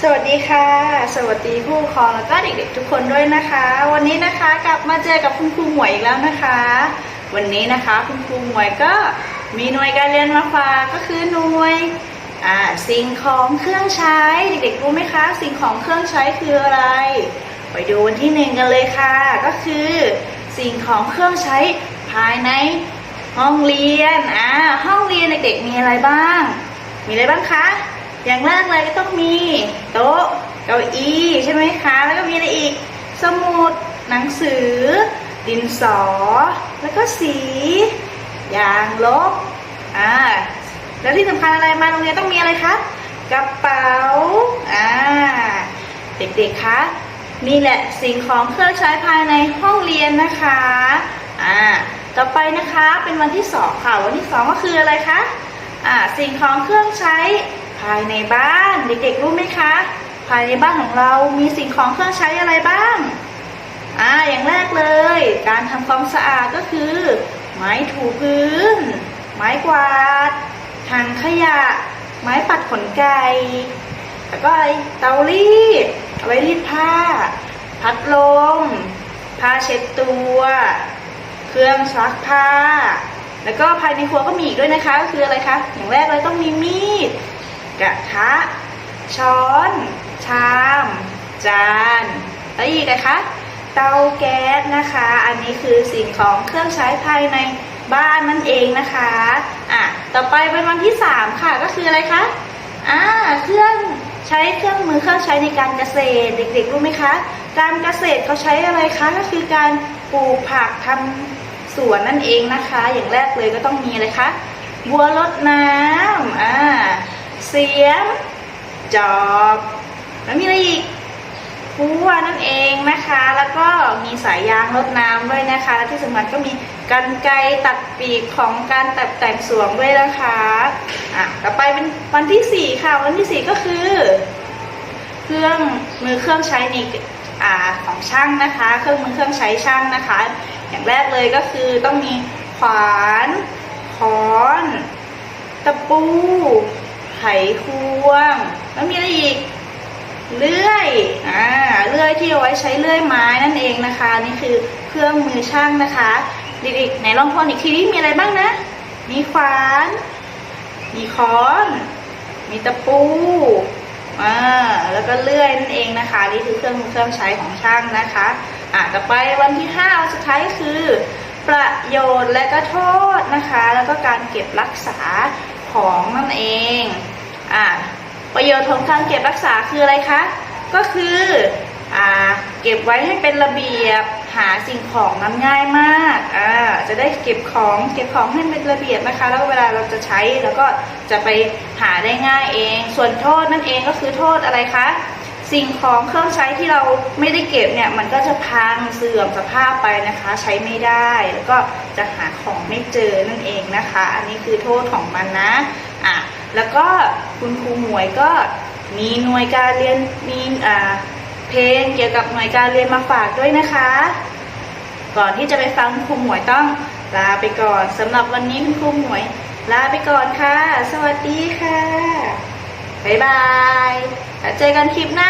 สวัสดีค่ะ สวัสดีผู้ปกครองแล้วก็เด็กๆทุกคนด้วยนะคะ วันนี้นะคะกลับมาเจอกับคุณครูหมวยอีกแล้วนะคะ วันนี้นะคะคุณครูหมวยก็มีหน่วยการเรียนมาฝากก็คือหน่วยอ่าสิ่งของเครื่องใช้ เด็กๆรู้ไหมคะ สิ่งของเครื่องใช้คืออะไร ไปดูวันที่หนึ่งกันเลยค่ะ ก็คือ สิ่งของเครื่องใช้ภายในห้องเรียนอ่าห้องเรียนเด็กๆมีอะไรบ้าง มีอะไรบ้างคะ อย่างแรกเลยก็ต้องมีโต๊ะเก้าอี้ใช่ไหมคะ แล้วก็มีอะไรอีก สมุด หนังสือ ดินสอ แล้วก็สี ยางลบ อ่า แล้วที่สำคัญอะไรมาโรงเรียนต้องมีอะไรคะ กระเป๋า อ่า เด็กๆ คะนี่แหละสิ่งของเครื่องใช้ภายในห้องเรียนนะคะ อ่า ต่อไปนะคะเป็นวันที่สองค่ะ วันที่สองก็คืออะไรคะ อ่า สิ่งของเครื่องใช้ ภายในบ้านเด็กๆรู้ไหมคะ ภายในบ้านของเรามีสิ่งของเครื่องใช้อะไรบ้างอ่าอย่างแรกเลย การทำความสะอาดก็คือ ไม้ถูพื้น ไม้กวาดถังขยะ ไม้ปัดขนไก่แล้วก็อะไรเตารีดเอาไว้รีดผ้า พัดลมผ้าเช็ดตัว เครื่องซักผ้า แล้วก็ภายในครัวก็มีอีกด้วยนะคะก็คืออะไรคะอย่างแรกเลยต้องมีมีด กระทะ ช้อน ชาม จานแล้วอีกนะคะเตาแก๊สนะคะ อันนี้คือสิ่งของเครื่องใช้ภายในบ้านนั่นเองนะคะอะต่อไปเป็นวันที่ 3 ค่ะก็คืออะไรคะอ่าเครื่องใช้เครื่องมือเครื่องใช้ในการเกษตร เด็กๆรู้ไหมคะ การเกษตรเขาใช้อะไรคะก็คือการปลูกผักทำสวนนั่นเองนะคะ อย่างแรกเลยก็ต้องมีอะไรคะบัวรดน้ำอ่า เสียม จอบแล้วมีอะไรอีกพัวนั่นเองนะคะ แล้วก็มีสายยางรดน้ำด้วยนะคะ และที่สำคัญก็มีกันไกรตัดปีกของการตัดแต่งสวมด้วยนะคะอะต่อไปเป็นวันที่สี่ค่ะ วันที่สี่ก็คือ เครื่องมือเครื่องใช้ในอ่าของช่างนะคะ เครื่องมือเครื่องใช้ช่างนะคะ อย่างแรกเลยก็คือต้องมีขวานค้อน ตะปู ไขควง แล้วมีอะไรอีก เลื่อย อ่า เลื่อยที่เอาไว้ใช้เลื่อยไม้นั่นเองนะคะ นี่คือเครื่องมือช่างนะคะเด็กๆไหนลองทวนอีกทีมีอะไรบ้างนะ มีขวาน มีค้อน มีตะปูอ่าแล้วก็เลื่อยนั่นเองนะคะ นี่คือเครื่องมือเครื่องใช้ของช่างนะคะอ่าต่อไปวันที่ห้าสุดท้ายคือ ประโยชน์และก็โทษนะคะ แล้วก็การเก็บรักษาของนั่นเอง อ่าประโยชน์ของการเก็บรักษาคืออะไรคะ ก็คืออ่าเก็บไว้ให้เป็นระเบียบหาสิ่งของนั้นง่ายมากอ่าจะได้เก็บของเก็บของให้เป็นระเบียบนะคะ แล้วเวลาเราจะใช้แล้วก็จะไปหาได้ง่ายเอง ส่วนโทษนั่นเองก็คือโทษอะไรคะสิ่งของเครื่องใช้ที่เราไม่ได้เก็บเนี่ยมันก็จะพังเสื่อมสภาพไปนะคะ ใช้ไม่ได้แล้วก็จะหาของไม่เจอนั่นเองนะคะ อันนี้คือโทษของมันนะอะ แล้วก็คุณครูหมวยก็มีหน่วยการเรียนมีอ่าเพลงเกี่ยวกับหน่วยการเรียนมาฝากด้วยนะคะ ก่อนที่จะไปฟังคุณครูหมวยต้องลาไปก่อนสำหรับวันนี้คุณครูหมวย ลาไปก่อนค่ะ สวัสดีค่ะบ๊ายบายแล้วเจอกันคลิปหน้า